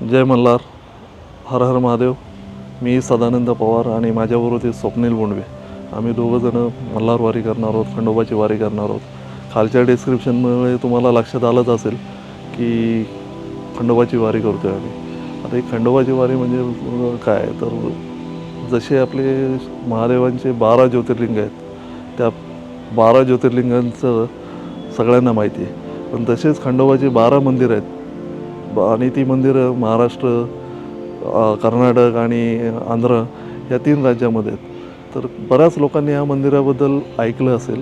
जय मल्हार हर हर महादेव. मी सदानंद पवार आणि माझ्याबरोबर ते स्वप्नील बोंडवे. आम्ही दोघंजणं मल्हार वारी करणार आहोत खंडोबाची वारी करणार आहोत. खालच्या डिस्क्रिप्शनमुळे तुम्हाला लक्षात आलंच असेल की खंडोबाची वारी करतो आहे आम्ही. आता ही खंडोबाची वारी म्हणजे काय? तर जसे आपले महादेवांचे बारा ज्योतिर्लिंग आहेत त्या बारा ज्योतिर्लिंगांचं सगळ्यांना माहिती आहे. पण तसेच खंडोबाची बारा मंदिरं आहेत आणि ती मंदिरं महाराष्ट्र कर्नाटक आणि आंध्र या तीन राज्यामध्ये आहेत. तर बऱ्याच लोकांनी या मंदिराबद्दल ऐकलं असेल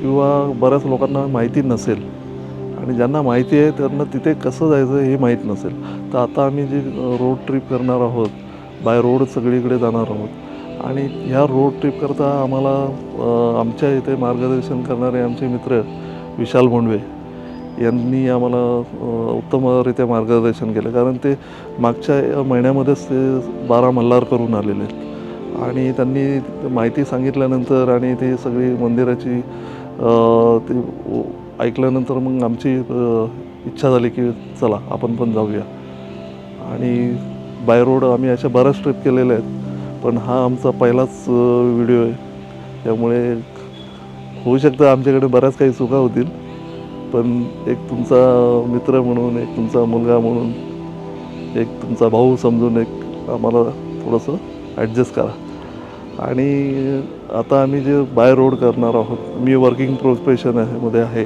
किंवा बऱ्याच लोकांना माहिती नसेल आणि ज्यांना माहिती आहे त्यांना तिथे कसं जायचं हे माहीत नसेल. तर आता आम्ही जी रोड ट्रिप करणार आहोत बाय रोड सगळीकडे जाणार आहोत आणि ह्या रोड ट्रिपकरता आम्हाला आमच्या इथे मार्गदर्शन करणारे आमचे मित्र विशाल बोंडवे यांनी आम्हाला उत्तमरित्या मार्गदर्शन केलं. कारण ते मागच्या महिन्यामध्येच ते बारा मल्हार करून आलेले. आहेत आणि त्यांनी माहिती सांगितल्यानंतर आणि ती सगळी मंदिराची ते ऐकल्यानंतर मग आमची इच्छा झाली की चला आपण पण जाऊया. आणि बाय रोड आम्ही अशा बऱ्याच ट्रिप केलेल्या आहेत. पण हा आमचा पहिलाच व्हिडिओ आहे. त्यामुळे होऊ शकतं आमच्याकडे बऱ्याच काही चुका होतील. पण एक तुमचा मित्र म्हणून एक तुमचा मुलगा म्हणून एक तुमचा भाऊ समजून एक आम्हाला थोडंसं ॲडजस्ट करा. आणि आता आम्ही जे बाय रोड करणार आहोत मी वर्किंग प्रोफेशन आहे मध्ये आहे.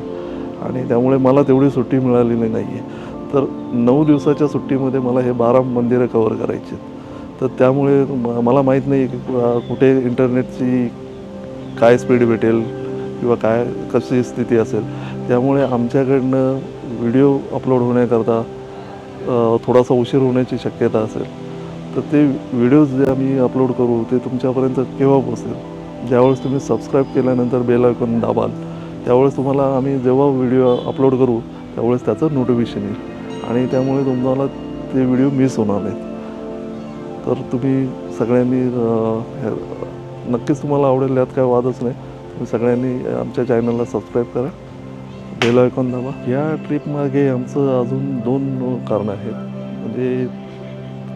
आणि त्यामुळे मला तेवढी सुट्टी मिळालेली नाही आहे तर नऊ दिवसाच्या सुट्टीमध्ये मला हे बारा मंदिरं कवर करायची आहेत. तर त्यामुळे मला माहीत नाही की कुठे इंटरनेटची काय स्पीड भेटेल किंवा काय कशी स्थिती असेल. त्यामुळे आमच्याकडनं व्हिडिओ अपलोड होण्याकरता थोडासा उशीर होण्याची शक्यता असेल. तर ते व्हिडिओज जे आम्ही अपलोड करू ते तुमच्यापर्यंत केव्हा पोहोचेल ज्यावेळेस तुम्ही सबस्क्राईब केल्यानंतर बेल आयकॉन दाबाल त्यावेळेस तुम्हाला आम्ही जेव्हा व्हिडिओ अपलोड करू त्यावेळेस त्याचं नोटिफिकेशन येईल. आणि त्यामुळे तुम्हाला ते व्हिडिओ मिस होणार नाहीत. तर तुम्ही सगळ्यांनी हे- नक्कीच तुम्हाला आवडेल यात काय वादच नाही. तुम्ही सगळ्यांनी आमच्या चॅनलला सबस्क्राईब करा. बेल आयकॉन दाबा या ट्रिपमागे आमचं अजून दोन कारणं आहेत. म्हणजे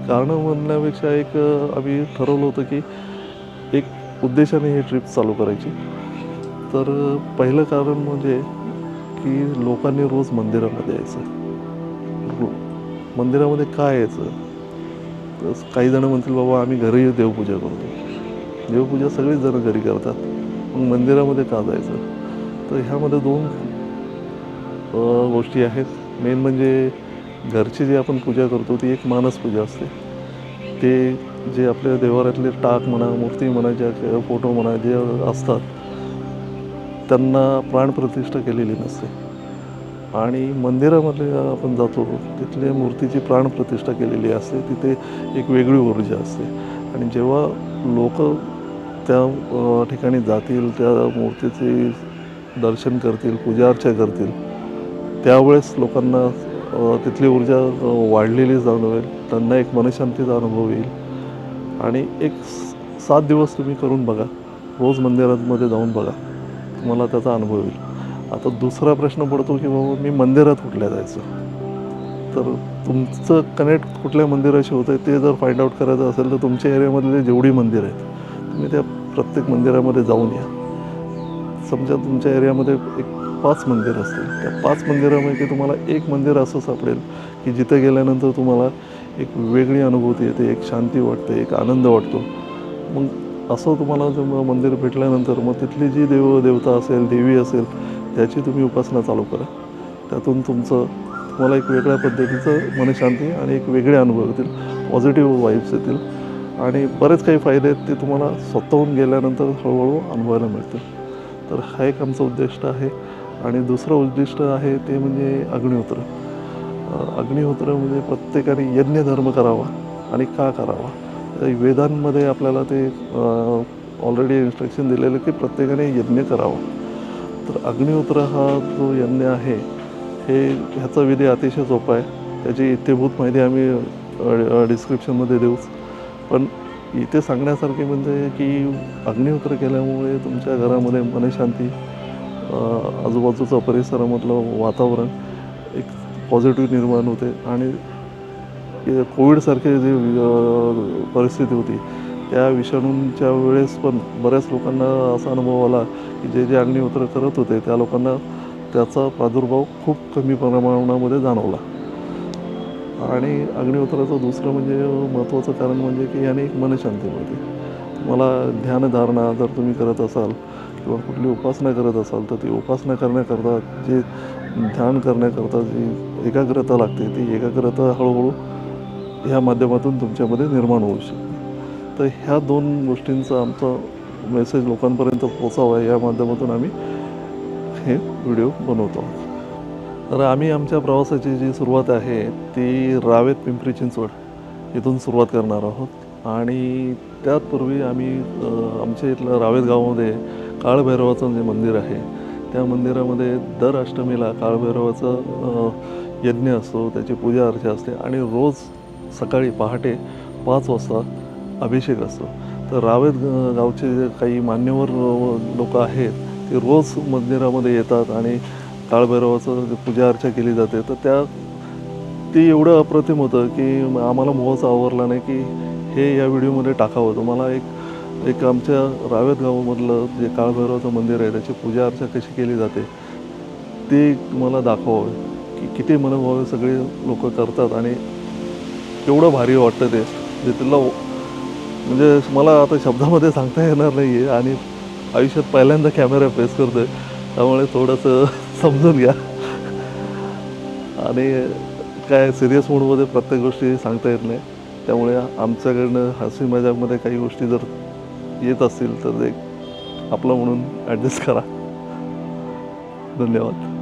कारणं म्हणण्यापेक्षा एक आम्ही ठरवलं होतं की एक उद्देशाने ही ट्रिप चालू करायची. तर पहिलं कारण म्हणजे की लोकांनी रोज मंदिरामध्ये यायचं मंदिरामध्ये काय यायचं? तर काही जणं म्हणतील बाबा आम्ही घरी देवपूजा करतो. देवपूजा सगळेच जणं घरी करतात. मग मंदिरामध्ये का जायचं? तर ह्यामध्ये दोन गोष्टी आहेत. मेन म्हणजे घरची जी आपण पूजा करतो ती एक मानस पूजा असते. ते जे आपल्या देवाऱ्यातले टाक म्हणा मूर्ती म्हणा ज्या फोटो म्हणा जे असतात त्यांना प्राणप्रतिष्ठा केलेली नसते. आणि मंदिरामध्ये आपण जातो तिथले मूर्तीची प्राणप्रतिष्ठा केलेली असते. तिथे एक वेगळी ऊर्जा असते. आणि जेव्हा लोक त्या ठिकाणी जातील त्या मूर्तीचे दर्शन करतील पूजा अर्चा करतील त्यावेळेस लोकांना तिथली ऊर्जा वाढलेली जाणवेल. त्यांना एक मनशांतीचा अनुभव येईल. आणि एक सात दिवस तुम्ही करून बघा. रोज मंदिरामध्ये जाऊन बघा. तुम्हाला त्याचा अनुभव येईल. आता दुसरा प्रश्न पडतो की बाबा मी मंदिरात कुठल्या जायचं? तर तुमचं कनेक्ट कुठल्या मंदिराशी होतं ते जर फाइंड आउट करायचं असेल तर तुमच्या एरियामधले जेवढी मंदिरं आहेत तुम्ही त्या प्रत्येक मंदिरामध्ये जाऊन या. समजा तुमच्या एरियामध्ये एक पाच मंदिर असतील. त्या पाच मंदिरापैकी तुम्हाला एक मंदिर असं सापडेल की जिथं गेल्यानंतर तुम्हाला एक वेगळी अनुभूती येते एक शांती वाटते एक आनंद वाटतो. मग असं तुम्हाला जर मंदिर भेटल्यानंतर मग तिथली जी देव देवता असेल देवी असेल त्याची तुम्ही उपासना चालू करा. त्यातून तुमचं तुम्हाला एक वेगळ्या पद्धतीचं मनशांती आणि एक वेगळे अनुभव येतील. पॉझिटिव्ह वाईब्स येतील. आणि बरेच काही फायदे आहेत ते तुम्हाला स्वतःहून गेल्यानंतर हळूहळू अनुभवायला मिळतील. तर हा एक आमचं उद्दिष्ट आहे. आणि दुसरं उद्दिष्ट आहे ते म्हणजे अग्निहोत्र. अग्निहोत्र म्हणजे प्रत्येकाने यज्ञ धर्म करावा आणि का करावा? तर वेदांमध्ये आपल्याला ते ऑलरेडी इन्स्ट्रक्शन दिलेलं की प्रत्येकाने यज्ञ करावा. तर अग्निहोत्र हा जो यज्ञ आहे हे ह्याचा विधी अतिशय सोपा आहे. त्याची इत्यभूत माहिती आम्ही डिस्क्रिप्शनमध्ये देऊच पण इथे सांगण्यासारखे म्हणजे की अग्निहोत्र केल्यामुळे तुमच्या घरामध्ये मनशांती आजूबाजूचा परिसरामधलं वातावरण एक पॉझिटिव्ह निर्माण होते. आणि कोविडसारखी कोविडसारखे जे परिस्थिती होती त्या विषाणूंच्या वेळेस पण बऱ्याच लोकांना असा अनुभव आला की जे जे अग्निहोत्र करत होते त्या लोकांना त्याचा प्रादुर्भाव खूप कमी प्रमाणामध्ये जाणवला. आणि अग्निहोत्राचं दुसरं म्हणजे महत्त्वाचं कारण म्हणजे की याने एक मनशांती मिळते. तुम्हाला ध्यानधारणा जर तुम्ही करत असाल किंवा कुठली उपासना करत असाल तर ती उपासना करण्याकरता जे ध्यान करण्याकरता जी एकाग्रता लागते ती एकाग्रता हळूहळू ह्या माध्यमातून तुमच्यामध्ये निर्माण होऊ शकते. तर ह्या दोन गोष्टींचा आमचा मेसेज लोकांपर्यंत पोचावा या माध्यमातून आम्ही हे व्हिडिओ बनवतो आहोत. तर आम्ही आमच्या प्रवासाची जी सुरुवात आहे ती रावेत पिंपरी चिंचवड इथून सुरुवात करणार आहोत. आणि त्यातपूर्वी आम्ही आमच्या इथलं रावेत गावामध्ये काळभैरवाचं जे मंदिर आहे त्या मंदिरामध्ये दर अष्टमीला काळभैरवाचं यज्ञ असतो त्याची पूजा अर्चा असते आणि रोज सकाळी पहाटे पाच वाजता अभिषेक असतो. तर रावेत गावचे जे काही मान्यवर लोक आहेत ते रोज मंदिरामध्ये येतात आणि काळभैरवाचं जे पूजा अर्चा केली जाते तर त्या ते एवढं अप्रतिम होतं की आम्हाला मोहच आवरला नाही की हे या व्हिडिओमध्ये टाकावं. तुम्हाला एक एक आमच्या रावेत गावामधलं जे काळभैरवाचं मंदिर आहे त्याची पूजा अर्चा कशी केली जाते ते तुम्हाला दाखवावं. की किती मनोभावे सगळे लोक करतात आणि केवढं भारी वाटतं ते. म्हणजे जे तिला म्हणजे मला आता शब्दामध्ये सांगता येणार नाही आहे आणि आयुष्यात पहिल्यांदा कॅमेरा फेस करतो आहे त्यामुळे थोडंसं समजून घ्या. आणि काय सिरियस मूडमध्ये प्रत्येक गोष्टी सांगता येत नाही. त्यामुळे आमच्याकडनं हसी मजाकमध्ये काही गोष्टी जर येत असतील तर ते आपलं म्हणून ॲडजस्ट करा. धन्यवाद.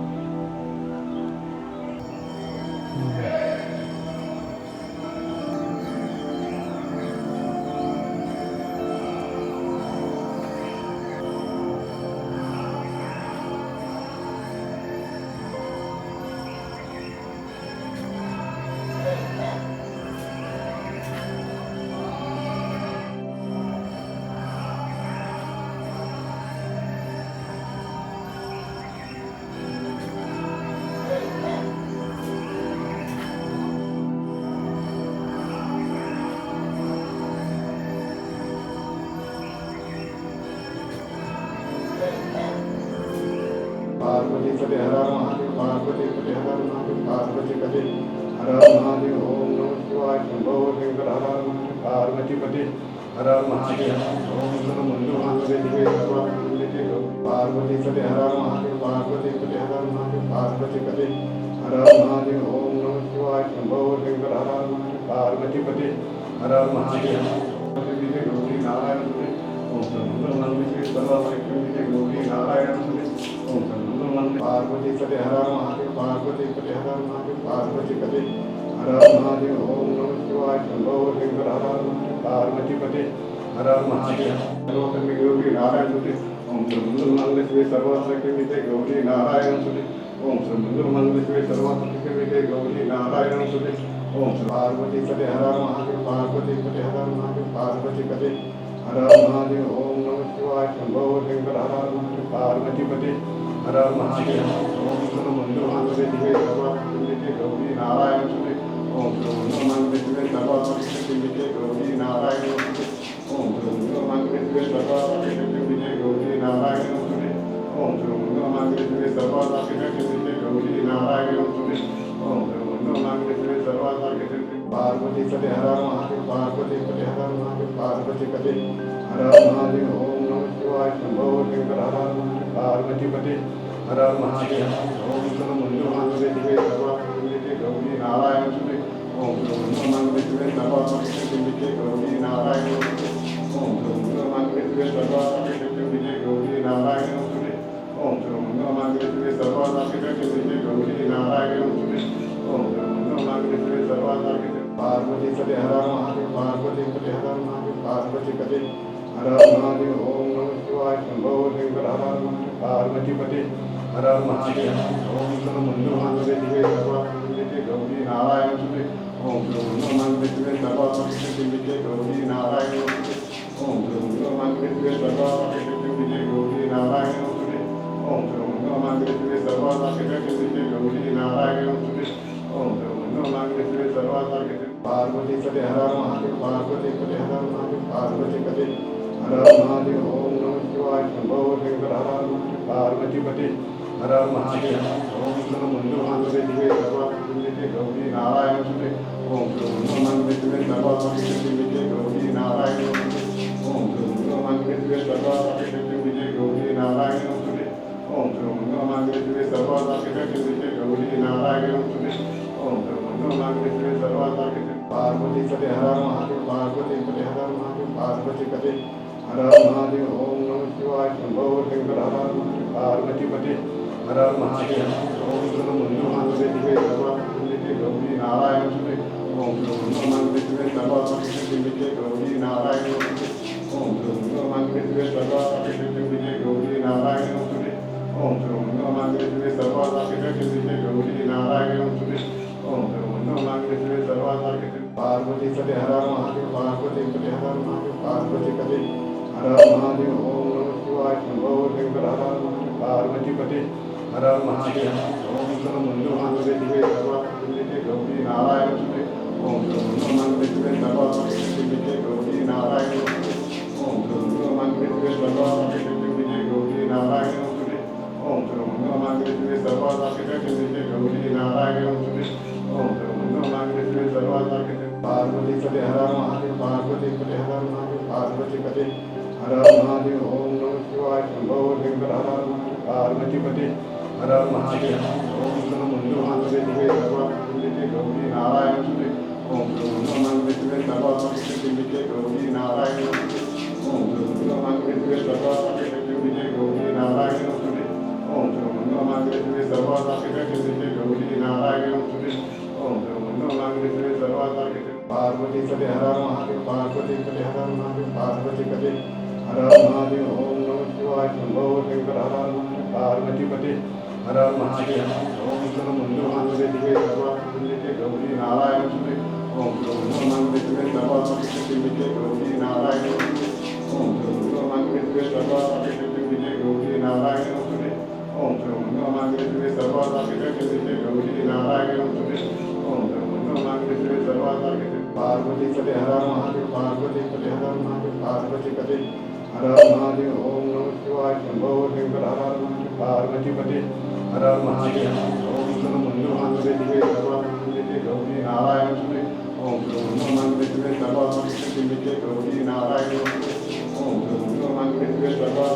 पार्वती पते हर महादेव पार्वती पते हर महादेव पार्वती पते हर महादेव ओम नमः शिवाय शंभो शंकर हर महादेव पार्वती पते हर महादेव ओम सर्वमंगल मांगल्ये सर्वार्थसाधिके विजय गौरी नारायण ओम सर्वमंगल मांगल्ये पार्वती पते हर महादेव पार्वती पते हर महादेव पार्वती पते हर महादेव ओम नमः शिवाय शंभो शंकर हर महादेव पार्वती पते हर महादेव सर्वकर्मी गौरी नारायण सुरे ओम सर्वमंगल मांगल्ये शिवे सर्वार्थसाधिके विजय गौरी नारायण सुरे ओम सर्वमंगल मांगल्ये शिवे सर्वार्थसाधिके विजय गौरी नारायण सुरे ओम पार्वती पते हर महादेव पार्वती पते हर महादेव पार्वती पते हर महादेव ओम नमः शिवाय शंभो शंकर हर महादेव पार्वती पते हर महादेव ओम मंगल गौरी नारायण सुरे ओम सर्व मंगल मांगल्ये दिवे सर्वार्थसाधिके विजय गौरी नारायण ओम सर्व मंगल मांगल्ये दिवे सर्वार्थसाधिके गौरी नारायण सुरे ओम सर्व मंगल मांगल्ये दिवे सर्वार्थसाधिके विजय गौरी नारायण सुरे ओम सर्व मंगल मांगल्ये दिवे सर्वार्थसाधिके पार्वती पते हर महादेव पार्वती पते हर हर महादेव पार्वती पते हर महादेव ओम नमः शिवाय शंभो शंकर हर महादेव पार्वती पते हर हर महादेव ओम सर्व मंगल मांगल्ये दिवे गौरी नारायण सुरे ओम सर्व मंगल मांगल्ये गौरी नारायण सुरे ओम सर्व मंगल विजय गौरी नारायण सुरे ओम सर्व मंगल विजय गौरी नारायण सुरे ओम सर्व मंगल पार्वती पते हर महादेव पार्वती पते हर महादेव पार्वती पते हर महादेव ओम नमः शिवाय शंभो शंकर हर महादेव पार्वती पते हर महादेव ओम सर्व मंगल मांगल्ये गौरी नारायण सुरे ओम सर्व मंगल मांगल्ये विजय गौरी नारायण ओम सर्व मंगल गौरी नारायण सुरे ओम सर्व मंगल गौरी नारायण सुरे ओम सर्व मंगल पार्वती पते हर महादेव पार्वती पते हर महादेव पार्वती पते हर महादेव ओम नमः शिवाय शंभो शंकर हर महादेव पार्वती पते हर महादेव ओम नमः मंजू मानवे गौरी नारायण सुते ओम नमः मानवे गौरी नारायण सुते ओम नमः मानवे दिवे गौरी नारायण सुते ओम नमः मानवे दिवे गौरी नारायण सुते ओम नमः मानवे पार्वती पते हर महादेव पार्वती पते हर महादेव पार्वती पते हर महादेव ओम नमः शिवाय शंभो शंकर हर महादेव पार्वती पते हर महादेव ओम नमः मंजू मानवे गौरी नारायण सुते ओम नमः मानवे दिवे गौरी नारायण ओम नमः मानवे दिवे सर्वा दिवे गौरी नारायण सुते ओम नमः। मानवे दिवे सर्वा दिवे गौरी नारायण सुते ओम नमः मानवे दिवे सर्वा दिवे पार्वती पते हर हर महादेव पार्वती पते हर हर महादेव पार्वती पते हर महादेव ओम नमः शिवाय शंभो हर पार्वती पते हर महादेव ओम नमः मंजू मानवे दिवे सर्वा दिवे गौरी नारायण सुते ओम नमः मानवे दिवे सर्वा पार्वती पते हर हर महादेव ओम नमः शिवाय शंभो शंकर हर हर महादेव पार्वती हर हर महादेव पते हर हर महादेव ओम नमः शिवाय शंभो शंकर हर हर हर हर महादेव ओम नमः मंजू मानवे दिवे सर्वा दिवे गौरी नारायण सुते ओम नमः मानवे दिवे सर्वा दिवे गौरी नारायण ओम नमः मानवे दिवे सर्वा दिवे गौरी नारायण सुते ओम नमः मानवे दिवे सर्वा दिवे गौरी नारायण सुते ओम नमः मानवे दिवे सर्वा दिवे पार्वती पते हर हर महादेव पार्वती पते हर हर पार्वतीपते। हर हर महादेव ओम नमः शिवाय शंभो शंकर हर हर महादेव पार्वती हर हर महादेव ओम नमः मंजू मानवे दिवे सर्वा गौरी नारायण सुते। ओम नमः मानवे दिवे सर्वा दिवे गौरी नारायण ओम नमः मानवे दिवे सर्वा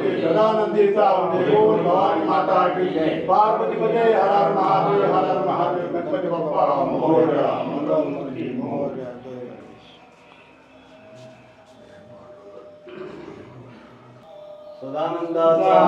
चावले बोल भवानी माता की जय पार्वती पते हर हर महादेव हर हर महादेव गणपती बाप्पा मोरया मंगलमूर्ती मोरया जय. सदानंदाचा